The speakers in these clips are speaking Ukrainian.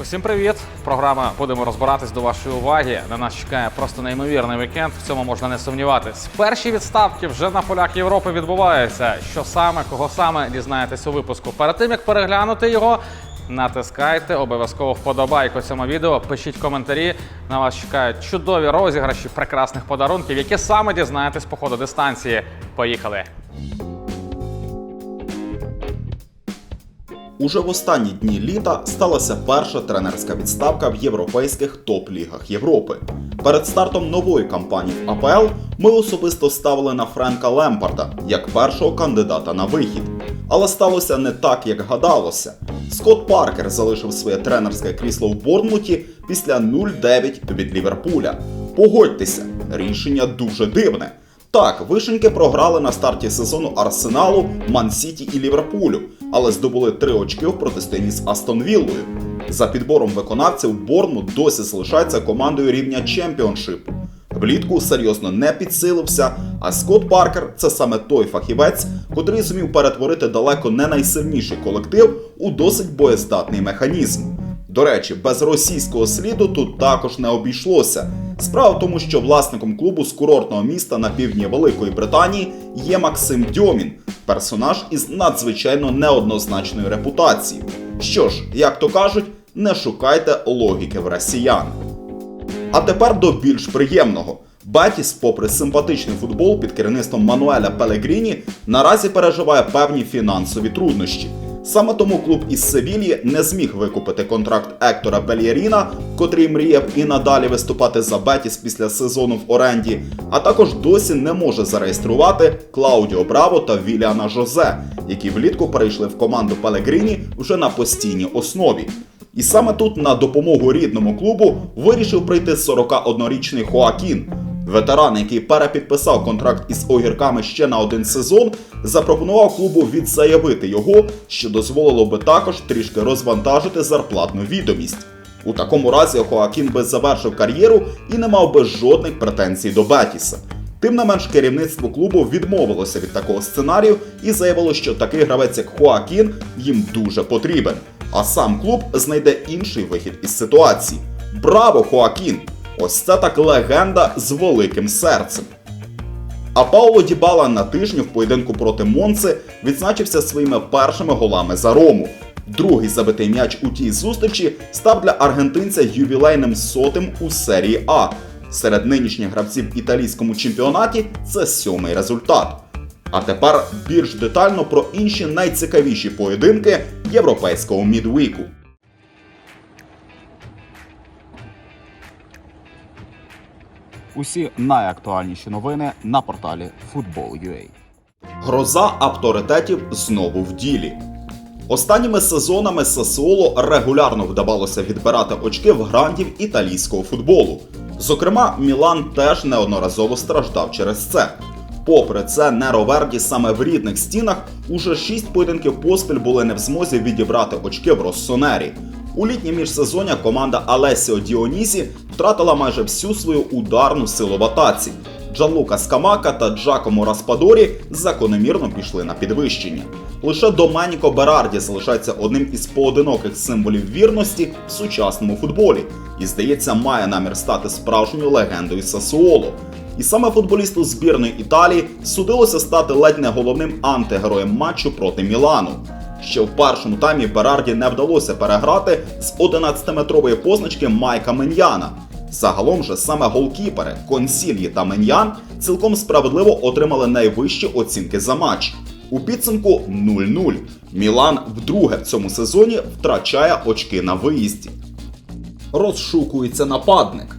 Усім привіт! Програма будемо розбиратись до вашої уваги. На нас чекає просто неймовірний вікенд. В цьому можна не сумніватись. Перші відставки вже на полях Європи відбуваються. Що саме, кого саме дізнаєтесь у випуску. Перед тим як переглянути його, натискайте обов'язково вподобайку цьому відео. Пишіть коментарі. На вас чекають чудові розіграші прекрасних подарунків, які саме дізнаєтесь по ходу дистанції. Поїхали! Уже в останні дні літа сталася перша тренерська відставка в європейських топ-лігах Європи. Перед стартом нової кампанії в АПЛ ми особисто ставили на Френка Лемпарда як першого кандидата на вихід. Але сталося не так, як гадалося. Скотт Паркер залишив своє тренерське крісло в Борнмуті після 0-9 від Ліверпуля. Погодьтеся, рішення дуже дивне. Так, вишеньки програли на старті сезону Арсеналу, Ман-Сіті і Ліверпулю, але здобули три очки в протистоянні з Астон Віллою. За підбором виконавців Борнмут досі залишається командою рівня чемпіоншипу. Влітку серйозно не підсилився, а Скотт Паркер це саме той фахівець, котрий зумів перетворити далеко не найсильніший колектив у досить боєздатний механізм. До речі, без російського сліду тут також не обійшлося. Справа в тому, що власником клубу з курортного міста на півдні Великої Британії є Максим Дьомін, персонаж із надзвичайно неоднозначною репутацією. Що ж, як то кажуть, не шукайте логіки в росіян. А тепер до більш приємного. Бетіс, попри симпатичний футбол під керівництвом Мануеля Пелегріні, наразі переживає певні фінансові труднощі. Саме тому клуб із Севільї не зміг викупити контракт Ектора Бельєріна, котрий мріяв і надалі виступати за Бетіс після сезону в оренді, а також досі не може зареєструвати Клаудіо Браво та Віліана Жозе, які влітку перейшли в команду Пелегріні вже на постійній основі. І саме тут на допомогу рідному клубу вирішив прийти 41-річний Хоакін. Ветеран, який перепідписав контракт із огірками ще на один сезон, запропонував клубу відзаявити його, що дозволило би також трішки розвантажити зарплатну відомість. У такому разі Хоакін би завершив кар'єру і не мав би жодних претензій до Бетіса. Тим не менш, керівництво клубу відмовилося від такого сценарію і заявило, що такий гравець, як Хоакін, їм дуже потрібен. А сам клуб знайде інший вихід із ситуації. Браво, Хоакін! Ось це так легенда з великим серцем. А Пауло Дібала на тижні в поєдинку проти Монци відзначився своїми першими голами за Рому. Другий забитий м'яч у тій зустрічі став для аргентинця ювілейним сотим у серії А. Серед нинішніх гравців в італійському чемпіонаті це сьомий результат. А тепер більш детально про інші найцікавіші поєдинки європейського мідвіку. Усі найактуальніші новини на порталі Football.ua. Гроза авторитетів знову в ділі. Останніми сезонами Сасуоло регулярно вдавалося відбирати очки в грандів італійського футболу. Зокрема, Мілан теж неодноразово страждав через це. Попри це, Нероверді саме в рідних стінах уже шість поєдинків поспіль були не в змозі відібрати очки в Россонері. У літнє міжсезоння команда Алесіо Діонісі втратила майже всю свою ударну силу в атаці. Джанлука Скамака та Джакомо Распадорі закономірно пішли на підвищення. Лише Доменіко Берарді залишається одним із поодиноких символів вірності в сучасному футболі і, здається, має намір стати справжньою легендою Сасуоло. І саме футболісту збірної Італії судилося стати ледь не головним антигероєм матчу проти Мілану. Ще в першому таймі Берарді не вдалося переграти з 11-метрової позначки Майка Меньяна. Загалом же саме голкіпери Консільї та Меньян цілком справедливо отримали найвищі оцінки за матч. У підсумку 0-0. Мілан вдруге в цьому сезоні втрачає очки на виїзді. Розшукується нападник.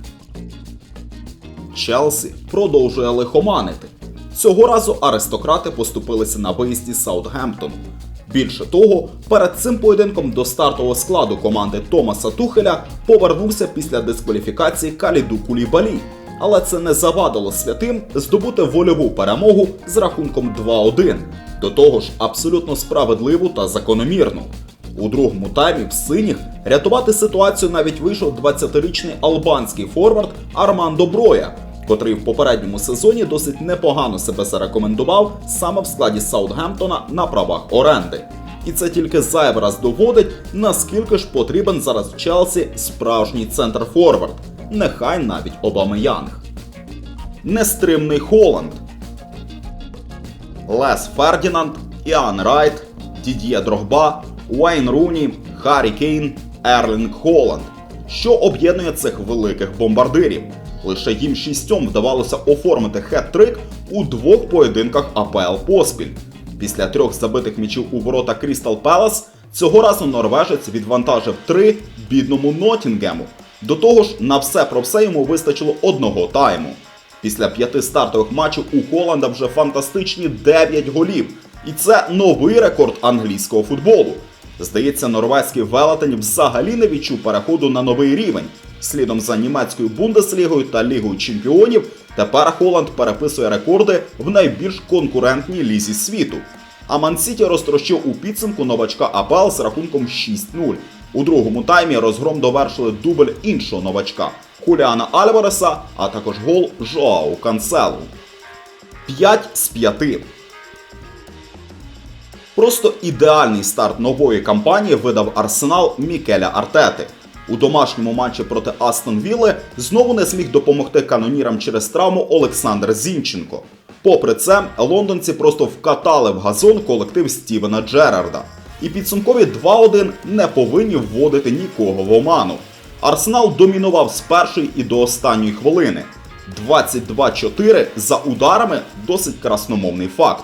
Челсі продовжує лихоманити. Цього разу аристократи поступилися на виїзді Саутгемптону. Більше того, перед цим поєдинком до стартового складу команди Томаса Тухеля повернувся після дискваліфікації Каліду Кулібалі. Але це не завадило святим здобути вольову перемогу з рахунком 2-1. До того ж, абсолютно справедливу та закономірну. У другому таймі в синіх рятувати ситуацію навіть вийшов 20-річний албанський форвард Армандо Броя, котрий в попередньому сезоні досить непогано себе зарекомендував саме в складі Саутгемптона на правах оренди. І це тільки зайвий раз доводить, наскільки ж потрібен зараз в Челсі справжній центр форвард, нехай навіть Обамеянг. Нестримний Холланд. Лес Фердінанд, Іан Райт, Дід'є Дрогба, Уейн Руні, Харрі Кейн, Ерлінг Холланд. Що об'єднує цих великих бомбардирів? Лише їм шістьом вдавалося оформити хет-трик у двох поєдинках АПЛ поспіль. Після трьох забитих м'ячів у ворота Крістал Пелас цього разу норвежець відвантажив три бідному Нотінгему. До того ж, на все про все йому вистачило одного тайму. Після п'яти стартових матчів у Холланда вже фантастичні 9 голів. І це новий рекорд англійського футболу. Здається, норвезький велетень взагалі не відчув переходу на новий рівень. Слідом за німецькою Бундеслігою та Лігою Чемпіонів тепер Холланд переписує рекорди в найбільш конкурентній лізі світу. А Ман-Сіті розтрощив у підсумку новачка АПЛ з рахунком 6-0. У другому таймі розгром довершили дубль іншого новачка Хуліана Альвареса, а також гол Жоау Канцелу. 5 з 5. Просто ідеальний старт нової кампанії видав арсенал Мікеля Артети. У домашньому матчі проти Астон Вілли знову не зміг допомогти канонірам через травму Олександр Зінченко. Попри це, лондонці просто вкатали в газон колектив Стівена Джерарда. І підсумкові 2-1 не повинні вводити нікого в оману. Арсенал домінував з першої і до останньої хвилини. 22-4 за ударами досить красномовний факт.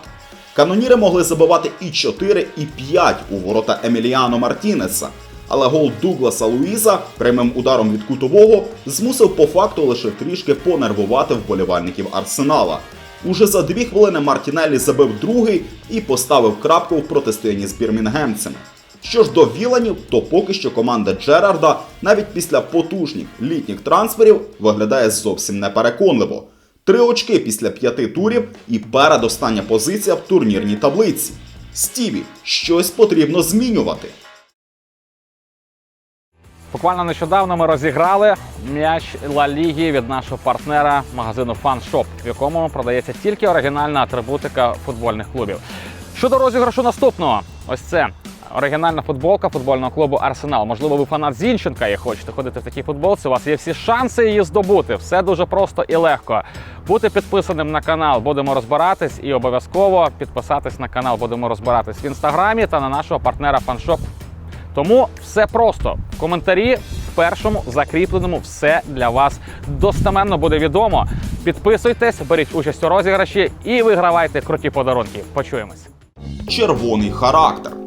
Каноніри могли забивати і 4, і 5 у ворота Еміліано Мартінеса. Але гол Дугласа Луїза прямим ударом від кутового змусив по факту лише трішки понервувати вболівальників Арсенала. Уже за дві хвилини Мартінеллі забив другий і поставив крапку в протистоянні з бірмінгемцями. Що ж до Віланів, то поки що команда Джерарда навіть після потужних літніх трансферів виглядає зовсім непереконливо. Три очки після п'яти турів і передостання позиція в турнірній таблиці. Стіві, щось потрібно змінювати. Буквально нещодавно ми розіграли м'яч Ла Ліги від нашого партнера магазину FunShop, в якому продається тільки оригінальна атрибутика футбольних клубів. Щодо розіграшу наступного, ось це оригінальна футболка футбольного клубу Арсенал. Можливо, ви фанат Зінченка і хочете ходити в такій футболці. У вас є всі шанси її здобути. Все дуже просто і легко. Бути підписаним на канал, будемо розбиратись, і обов'язково підписатись на канал. Будемо розбиратись в інстаграмі та на нашого партнера FunShop тому все просто. В коментарі в першому закріпленому все для вас достеменно буде відомо. Підписуйтесь, беріть участь у розіграші і вигравайте круті подарунки. Почуємось. червоний характер.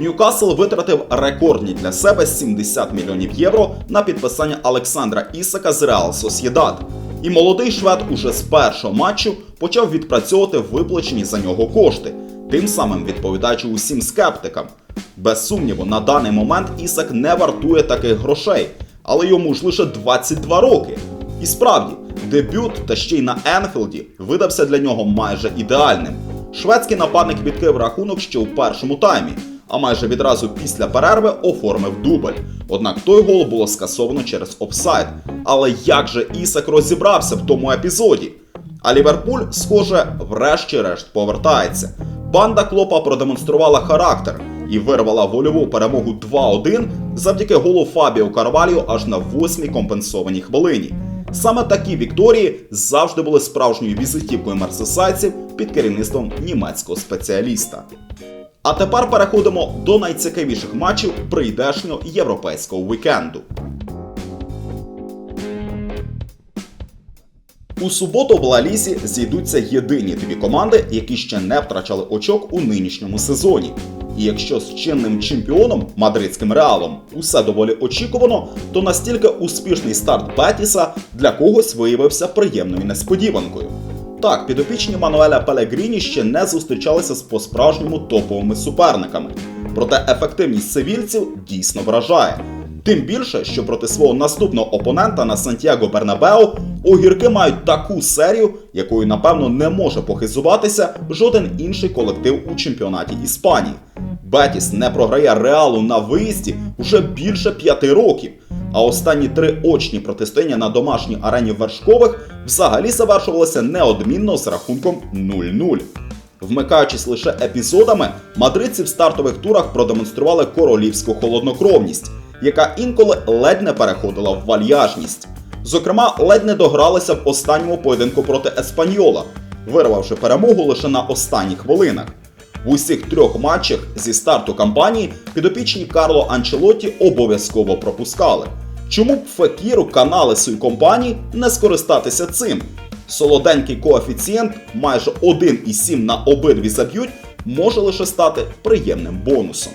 Ньюкасл витратив рекордні для себе 70 мільйонів євро на підписання Олександра Ісака з Реал Сосєдад. І молодий швед уже з першого матчу почав відпрацьовувати виплачені за нього кошти, тим самим відповідаючи усім скептикам. Без сумніву, на даний момент Ісак не вартує таких грошей, але йому ж лише 22 роки. І справді, дебют та ще й на Енфілді видався для нього майже ідеальним. Шведський нападник відкрив рахунок ще у першому таймі, а майже відразу після перерви оформив дубль. Однак той гол було скасовано через офсайд. Але як же Ісак розібрався в тому епізоді? А Ліверпуль, схоже, врешті-решт повертається. Банда Клопа продемонструвала характер і вирвала вольову перемогу 2-1 завдяки голу Фабіо Карваліо аж на восьмій компенсованій хвилині. Саме такі вікторії завжди були справжньою візитівкою мерсесайців під керівництвом німецького спеціаліста. А тепер переходимо до найцікавіших матчів прийдешнього європейського вікенду. У суботу в Лалісі зійдуться єдині дві команди, які ще не втрачали очок у нинішньому сезоні. І якщо з чинним чемпіоном мадридським реалом усе доволі очікувано, то настільки успішний старт Бетіса для когось виявився приємною несподіванкою. Так, підопічні Мануеля Пелегріні ще не зустрічалися з по-справжньому топовими суперниками. Проте ефективність севільців дійсно вражає. Тим більше, що проти свого наступного опонента на Сантьяго Бернабеу огірки мають таку серію, якою напевно не може похизуватися жоден інший колектив у чемпіонаті Іспанії. Бетіс не програє реалу на виїзді вже більше п'яти років. А останні три очні протистояння на домашній арені вершкових взагалі завершувалися неодмінно з рахунком 0-0. Вмикаючись лише епізодами, мадридці в стартових турах продемонстрували королівську холоднокровність, яка інколи ледь не переходила в вальяжність. Зокрема, ледь не догралися в останньому поєдинку проти Еспаньола, вирвавши перемогу лише на останніх хвилинах. В усіх трьох матчах зі старту кампанії підопічні Карло Анчелоті обов'язково пропускали. Чому б Факіру, Каналесу і компанії не скористатися цим? Солоденький коефіцієнт майже 1,7 на обидві заб'ють може лише стати приємним бонусом.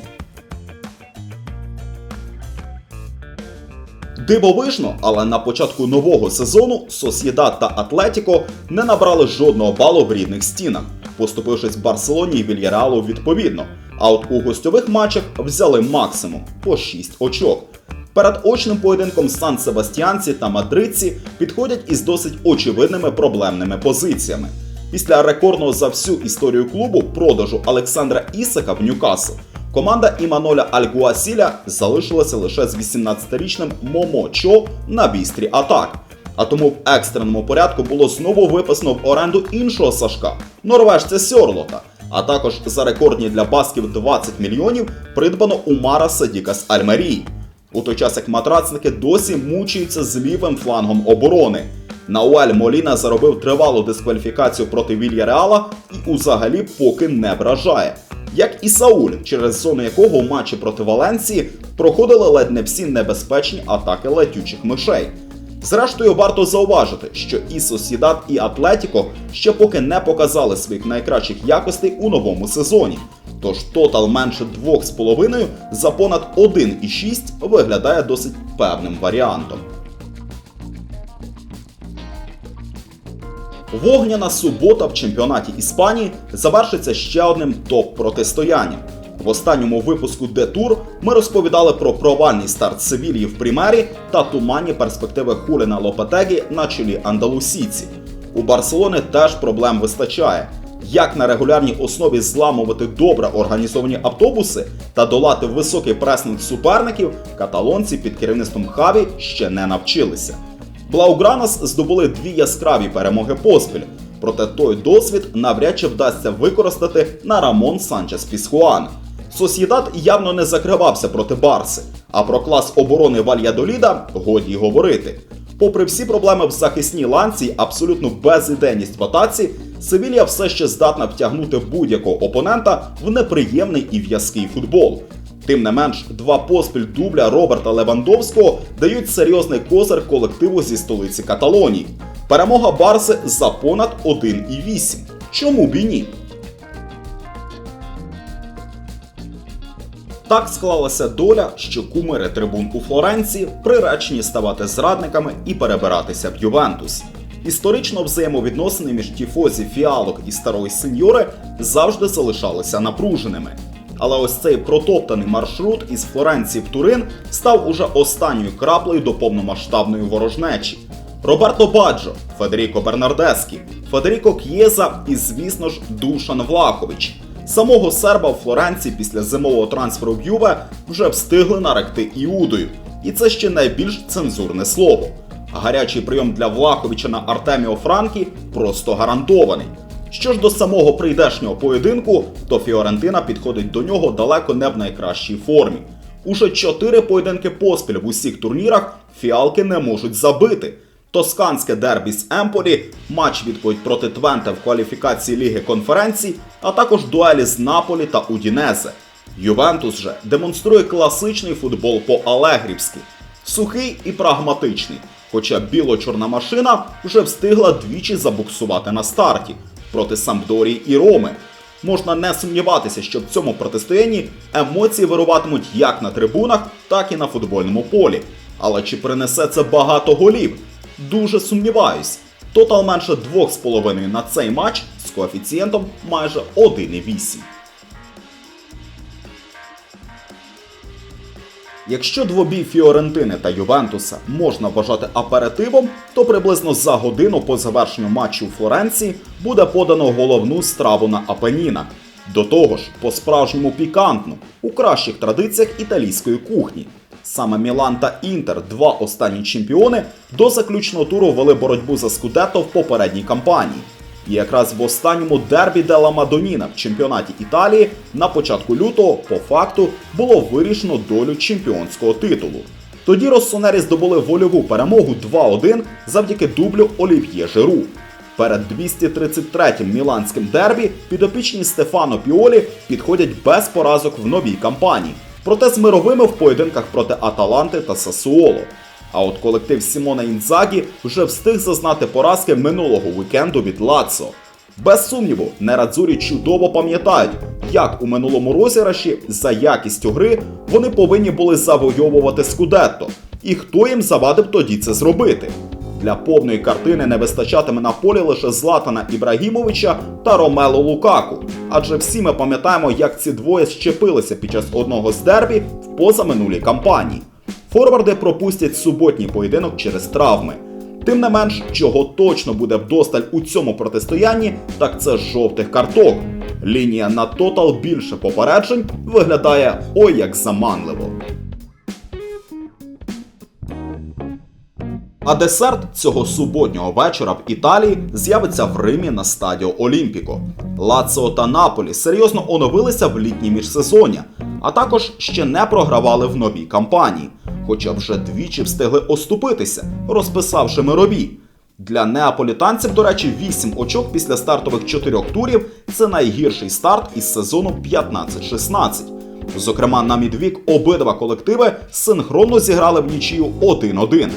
Дивовижно, але на початку нового сезону Сосєдат та Атлетіко не набрали жодного балу в рідних стінах, поступившись Барселоні і Вільяреалу відповідно. А от у гостьових матчах взяли максимум по 6 очок. Перед очним поєдинком Сан Себастьянці та Мадридці підходять із досить очевидними проблемними позиціями. Після рекордного за всю історію клубу продажу Олександра Ісака в Ньюкасл команда Іманоля Альгуасіля залишилася лише з 18-річним Момо Чо на вістрі атак. А тому в екстреному порядку було знову виписано в оренду іншого Сашка, норвежця Сьорлота. А також за рекордні для басків 20 мільйонів придбано Умара Садіка з Альмерії. У той час як матрацники досі мучаються з лівим флангом оборони. Науель Моліна заробив тривалу дискваліфікацію проти Вілья Реала і узагалі поки не вражає. Як і Сауль, через зону якого у матчі проти Валенції проходили ледь не всі небезпечні атаки летючих мишей. Зрештою, варто зауважити, що і Сосідат, і Атлетіко ще поки не показали своїх найкращих якостей у новому сезоні. Тож тотал менше 2,5 за понад 1,6 виглядає досить певним варіантом. Вогняна субота в чемпіонаті Іспанії завершиться ще одним топ-протистоянням. В останньому випуску Детур ми розповідали про провальний старт Севільї в Примері та туманні перспективи Хуліна Лопетегі на чолі андалусійці. У Барселони теж проблем вистачає. Як на регулярній основі зламувати добре організовані автобуси та долати високий пресинг суперників, каталонці під керівництвом Хаві ще не навчилися. Блаугранас здобули дві яскраві перемоги поспіль, проте той досвід навряд чи вдасться використати на Рамон Санчес Пісхуан. Сосєдат явно не закривався проти Барси, а про клас оборони Вальядоліда годі говорити. Попри всі проблеми в захисній ланці й абсолютну безідейність в атаці, Севілья все ще здатна втягнути будь-якого опонента в неприємний і в'язкий футбол. Тим не менш, два поспіль дубля Роберта Левандовського дають серйозний козир колективу зі столиці Каталонії. Перемога Барси за понад 1,8. Чому б і ні? Так склалася доля, що кумири трибун у Флоренції приречені ставати зрадниками і перебиратися в Ювентус. Історично взаємовідносини між тіфозі фіалок і старої сеньори завжди залишалися напруженими. Але ось цей протоптаний маршрут із Флоренції в Турин став уже останньою краплею до повномасштабної ворожнечі. Роберто Баджо, Федеріко Бернардескі, Федеріко К'єза і, звісно ж, Душан Влахович. Самого серба в Флоренції після зимового трансферу в Юве вже встигли наректи Іудою. І це ще найбільш цензурне слово. Гарячий прийом для Влаховича на Артеміо Франкі просто гарантований. Що ж до самого прийдешнього поєдинку, то Фіорентина підходить до нього далеко не в найкращій формі. Уже чотири поєдинки поспіль в усіх турнірах фіалки не можуть забити. Тосканське дербі з Емполі, матч відповідь проти Твенте в кваліфікації Ліги конференцій, а також дуелі з Наполі та Удінезе. Ювентус же демонструє класичний футбол по-алегрівськи, сухий і прагматичний. Хоча біло-чорна машина вже встигла двічі забуксувати на старті проти Сампдорії і Роми. Можна не сумніватися, що в цьому протистоянні емоції вируватимуть як на трибунах, так і на футбольному полі. Але чи принесе це багато голів? Дуже сумніваюсь. Тотал менше 2,5 на цей матч з коефіцієнтом майже 1,8. Якщо двобій Фіорентини та Ювентуса можна вважати аперитивом, то приблизно за годину по завершенню матчу у Флоренції буде подано головну страву на Апеніна. До того ж, по-справжньому пікантну, у кращих традиціях італійської кухні. Саме Мілан та Інтер, два останні чемпіони, до заключного туру вели боротьбу за Скудетто в попередній кампанії. І якраз в останньому дербі Дела Мадоніна в чемпіонаті Італії на початку лютого по факту було вирішено долю чемпіонського титулу. Тоді Россонері здобули вольову перемогу 2-1 завдяки дублю Олів'є Жиру. Перед 233-м міланським дербі підопічні Стефано Піолі підходять без поразок в новій кампанії, проте з мировими в поєдинках проти Аталанти та Сасуоло. А от колектив Сімона Інзагі вже встиг зазнати поразки минулого вікенду від Лацо. Без сумніву, нерадзурі чудово пам'ятають, як у минулому розіграші за якістю гри вони повинні були завойовувати Скудетто, і хто їм завадив тоді це зробити. Для повної картини не вистачатиме на полі лише Златана Ібрагімовича та Ромело Лукаку. Адже всі ми пам'ятаємо, як ці двоє щепилися під час одного з дербі в позаминулій кампанії. Форварди пропустять суботній поєдинок через травми. Тим не менш, чого точно буде вдосталь у цьому протистоянні, так це жовтих карток. Лінія на тотал більше попереджень виглядає ой як заманливо. А десерт цього суботнього вечора в Італії з'явиться в Римі на стадіо Олімпіко. Лаціо та Наполі серйозно оновилися в літній міжсезоння, а також ще не програвали в новій кампанії, хоча вже двічі встигли оступитися, розписавши мирові. Для неаполітанців, до речі, 8 очок після стартових 4 турів це найгірший старт із сезону 15-16. Зокрема, на мідвік обидва колективи синхронно зіграли в нічию 1-1.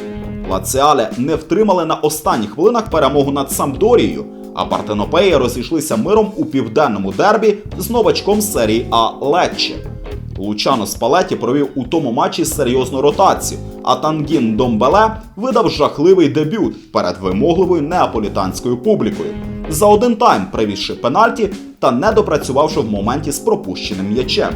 Лаціале не втримали на останніх хвилинах перемогу над Самдорією, а Партенопеї розійшлися миром у південному дербі з новачком серії А Лечче. Лучано Спалеті провів у тому матчі серйозну ротацію, а Тангін Домбеле видав жахливий дебют перед вимогливою неаполітанською публікою, за один тайм привізши пенальті та не допрацювавши в моменті з пропущеним м'ячем.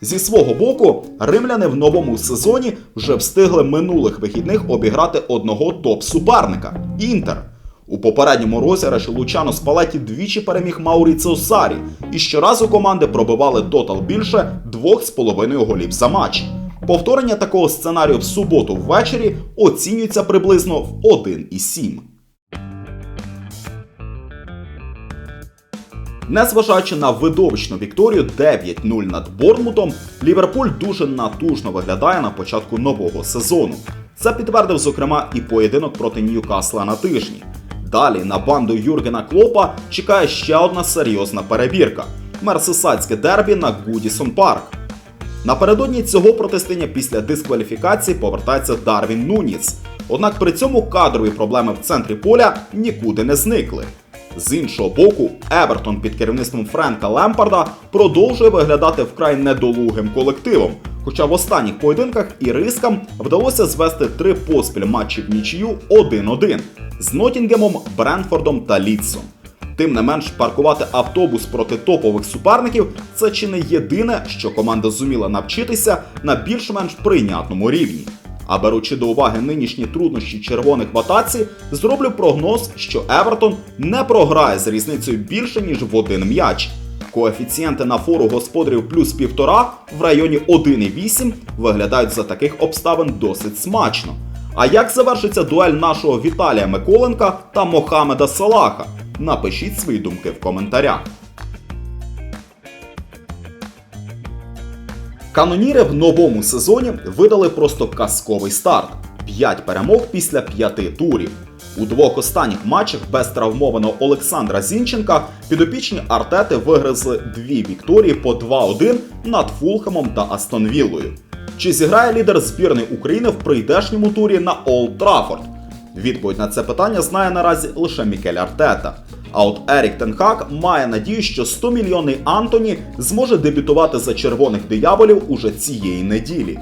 Зі свого боку, римляни в новому сезоні вже встигли минулих вихідних обіграти одного топ-суперника Інтер. У попередньому розіграші Лучано Спалеті двічі переміг Мауріціо Сарі, і щоразу команди пробивали тотал більше 2,5 голів за матч. Повторення такого сценарію в суботу ввечері оцінюється приблизно в 1,7. Незважаючи на видовищну вікторію 9-0 над Борнмутом, Ліверпуль дуже натужно виглядає на початку нового сезону. Це підтвердив, зокрема, і поєдинок проти Ньюкасла на тижні. Далі на банду Юргена Клопа чекає ще одна серйозна перебірка мерсесадське дербі на Гудісон Парк. Напередодні цього протистояння після дискваліфікації повертається Дарвін Нуніс. Однак при цьому кадрові проблеми в центрі поля нікуди не зникли. З іншого боку, Евертон під керівництвом Френка Лемпарда продовжує виглядати вкрай недолугим колективом. Хоча в останніх поєдинках ірискам вдалося звести три поспіль матчі в нічию 1-1 з Нотінгемом, Бренфордом та Лідсом. Тим не менш, паркувати автобус проти топових суперників це чи не єдине, що команда зуміла навчитися на більш-менш прийнятному рівні. А беручи до уваги нинішні труднощі червоних в атаці, зроблю прогноз, що Евертон не програє з різницею більше ніж в один м'яч. Коефіцієнти на фору господарів плюс півтора в районі 1,8 виглядають за таких обставин досить смачно. А як завершиться дуель нашого Віталія Миколенка та Мохамеда Салаха? Напишіть свої думки в коментарях. Каноніри в новому сезоні видали просто казковий старт: 5 перемог після 5 турів. У двох останніх матчах без травмованого Олександра Зінченка підопічні Артети вигризли дві вікторії по 2-1 над Фулхемом та Астонвіллою. Чи зіграє лідер збірної України в прийдешньому турі на Олд Траффорд? Відповідь на це питання знає наразі лише Мікель Артета. А от Ерік Тенхак має надію, що 100-мільйонний Антоні зможе дебютувати за червоних дияволів уже цієї неділі.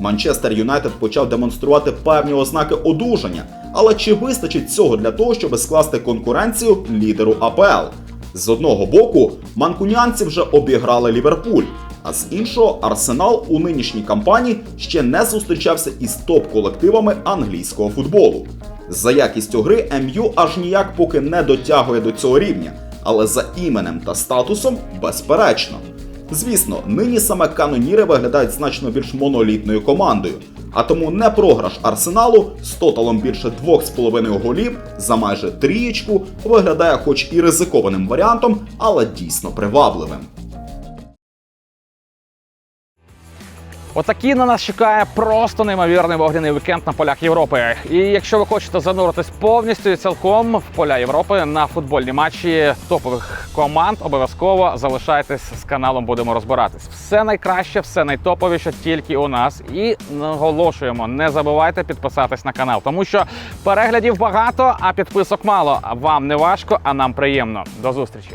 Манчестер Юнайтед почав демонструвати певні ознаки одужання, але чи вистачить цього для того, щоб скласти конкуренцію лідеру АПЛ? З одного боку, манкунянці вже обіграли Ліверпуль, а з іншого, Арсенал у нинішній кампанії ще не зустрічався із топ-колективами англійського футболу. За якістю гри МЮ аж ніяк поки не дотягує до цього рівня, але за іменем та статусом безперечно. Звісно, нині саме каноніри виглядають значно більш монолітною командою. А тому не програш арсеналу з тоталом більше 2,5 голів за майже трієчку виглядає хоч і ризикованим варіантом, але дійсно привабливим. Отакий на нас чекає просто неймовірний вогняний вікенд на полях Європи. І якщо ви хочете зануритись повністю і цілком в поля Європи на футбольні матчі топових команд, обов'язково залишайтесь з каналом. Будемо розбиратись. Все найкраще, все найтоповіше тільки у нас. І наголошуємо, не забувайте підписатись на канал, тому що переглядів багато, а підписок мало. Вам не важко, а нам приємно. До зустрічі.